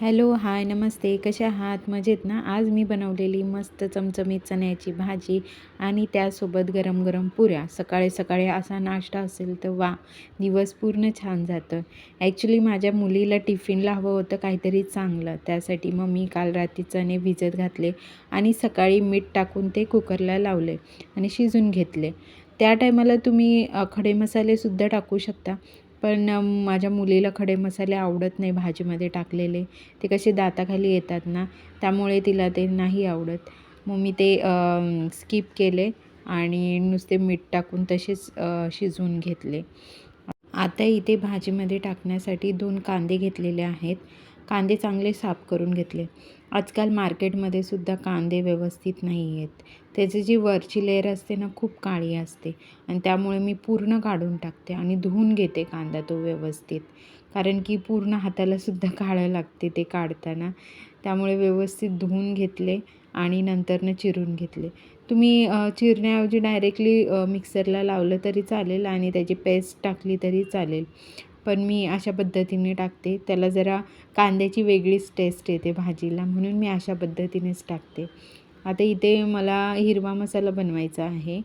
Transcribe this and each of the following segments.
Hello hi नमस्ते. कशा आहात? मजेत ना? आज मी बनवलेली मस्त चमचमीत चण्याची भाजी आणि त्यासोबत गरम गरम पुऱ्या. सकाळी सकाळी असा नाश्ता असेल तर वा दिवस पूर्ण छान जातं. ॲक्च्युली माझ्या मुलीला टिफिनला हवं होतं काहीतरी चांगलं. त्यासाठी मग मी काल रात्री चणे भिजत घातले आणि सकाळी मीठ टाकून ते कुकरला लावले आणि शिजून घेतले. त्या टायमाला तुम्ही खडे मसालेसुद्धा टाकू शकता. पण माझ्या मुलीला खडे मसाले आवडत नाही भाजीमध्ये टाकलेले. ते कसे दाताखाली येतात ना त्यामुळे तिला ते नाही आवडत. मग मी ते स्किप केले आणि नुसते मीठ टाकून तसेच शिजवून घेतले. आता इथे भाजीमध्ये टाकण्यासाठी दोन कांदे घेतलेले आहेत. कांदे चांगले साफ करून घेतले. आजकाल मार्केटमध्ये सुद्धा कांदे व्यवस्थित नाही आहेत. त्याची जी वरची लेअर असते ना खूप काळी असते. आणि त्यामुळे मी पूर्ण काढून टाकते आणि धुवून घेते कांदा तो व्यवस्थित. कारण की पूर्ण हातालासुद्धा काळं लागते ते काढताना. त्यामुळे व्यवस्थित धुवून घेतले आणि नंतरनं चिरून घेतले. तुम्ही चिरण्याऐवजी डायरेक्टली मिक्सरला लावलं तरी चालेल आणि त्याची पेस्ट टाकली तरी चालेल. पण मी अशा पद्धतीने टाकते. त्याला जरा कांद्याची वेगळीच टेस्ट येते भाजीला म्हणून मी अशा पद्धतीनेच टाकते. आता इथे मला हिरवा मसाला बनवायचा आहे.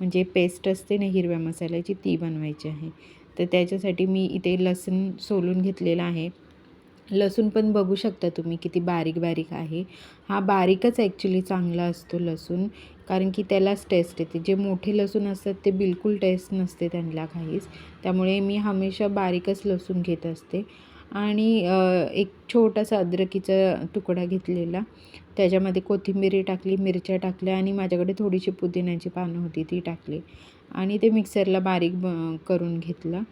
म्हणजे पेस्ट असते ना हिरव्या मसाल्याची ती बनवायची आहे. तर त्याच्यासाठी मी इथे लसूण सोलून घेतलेला आहे. लसूण पण बघू शकता तुम्ही किती बारीक बारीक आहे. हा बारीकच ॲक्च्युली चांगला असतो लसूण कारण की त्यालाच टेस्ट येते. जे मोठे लसूण असतात ते बिलकुल टेस्ट नसते त्यांना काहीच. त्यामुळे मी हमेशा बारीकच लसूण घेत असते. आणि एक छोटासा अद्रकीचा तुकडा घेतलेला. त्याच्यामध्ये कोथिंबीर टाकली मिरच्या टाकल्या आणि माझ्याकडे थोडीशी पुदिन्याची पानं होती ती टाकली. आणि ते मिक्सरला बारीक ब करून घेतलं.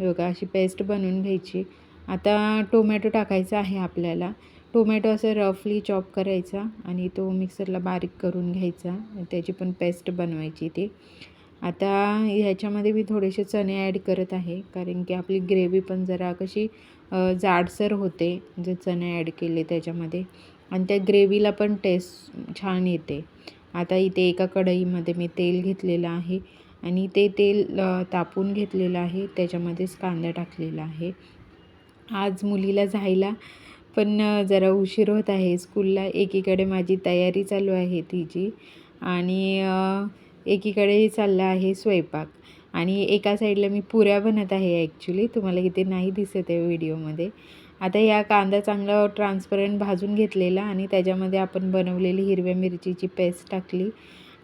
बघा अशी पेस्ट बनवून घ्यायची. आता टोमॅटो टाकायचा आहे आपल्याला. टोमॅटो असं रफली चॉप करायचा आणि तो मिक्सरला बारीक करून घ्यायचा. त्याची पण पेस्ट बनवायची ती. आता ह्याच्यामध्ये मी थोडेसे चणे ॲड करत आहे कारण की आपली ग्रेव्ही पण जरा कशी जाडसर होते जे चणे ॲड केले त्याच्यामध्ये. आणि त्या ग्रेव्हीला पण टेस्ट छान येते. आता इथे एका कढईमध्ये मी तेल घेतलेलं आहे आणि ते तेल तापून घेतलेलं आहे. त्याच्यामध्येच कांदा टाकलेला आहे. आज मुलीला जायला पण जरा उशीर होत आहे. स्कूलला एकीकडे माझी तयारी चालू आहे तिची आणि एकीकडे चालला आहे स्वयंपाक. आणि एका साईडला मी पुऱ्या बनत आहे ॲक्च्युली. तुम्हाला इथे नाही दिसत आहे व्हिडिओमध्ये. आता या कांदा चांगला ट्रान्सपरंट भाजून घेतलेला आणि त्याच्यामध्ये आपण बनवलेली हिरव्या मिरचीची पेस्ट टाकली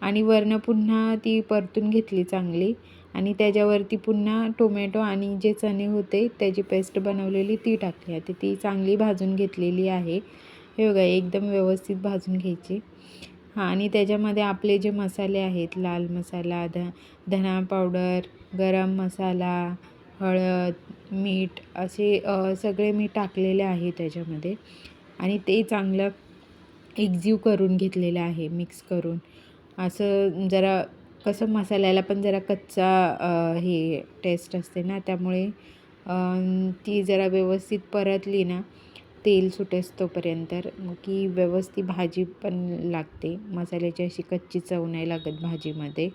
आणि वरनं पुन्हा ती परतून घेतली चांगली. आणि त्याच्यावरती पुन्हा टोमॅटो आणि जे चणे होते त्याची पेस्ट बनवलेली ती टाकली आता ती चांगली भाजून घेतलेली आहे. हे बघा एकदम व्यवस्थित भाजून घ्यायची. हां आणि त्याच्यामध्ये आपले जे मसाले आहेत लाल मसाला ध धना पावडर गरम मसाला हळद मीठ असे सगळे मी टाकलेले आहे त्याच्यामध्ये. आणि ते चांगलं एकजीव करून घेतलेलं आहे मिक्स करून. असं जरा कसं मसाल्याला पण जरा कच्चा हे टेस्ट असते ना त्यामुळे ती जरा व्यवस्थित परतली ना तेल सुटेस तोपर्यंत की व्यवस्थित भाजी पण लागते. मसाल्याची अशी कच्ची चव नाही लागत भाजीमध्ये.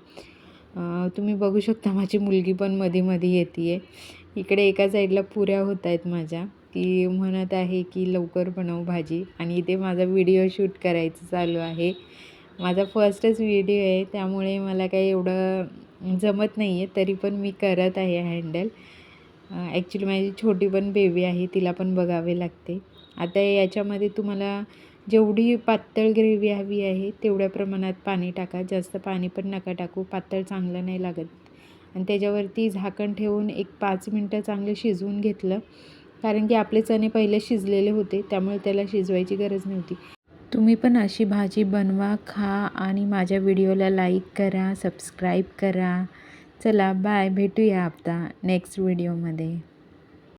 तुम्ही बघू शकता माझी मुलगी पण मध्ये मध्ये येते आहे इकडे एका साईडला पुऱ्या होत आहेत माझ्या. ती म्हणत आहे की लवकर बनव भाजी. आणि इथे माझा व्हिडिओ शूट करायचं चालू आहे. माझा फर्स्टच व्हिडिओ आहे त्यामुळे मला काही एवढं जमत नाही आहे तरी पण मी करत आहे हँडल ॲक्च्युली माझी छोटी पण बेबी आहे तिला पण बघावे लागते. आता याच्यामध्ये तुम्हाला जेवढी पातळ ग्रेव्ही हवी आहे तेवढ्या प्रमाणात पाणी टाका. जास्त पाणी पण नका टाकू पातळ चांगलं नाही लागत. आणि त्याच्यावरती झाकण ठेवून एक पाच मिनटं चांगलं शिजवून घेतलं. कारण की आपले चणे पहिले शिजलेले होते त्यामुळे त्याला शिजवायची गरज नव्हती. तुम्ही पण अशी भाजी बनवा खा आणि माझ्या व्हिडिओला लाईक करा सबस्क्राईब करा. चला बाय. भेटूया आता नेक्स्ट व्हिडिओमध्ये.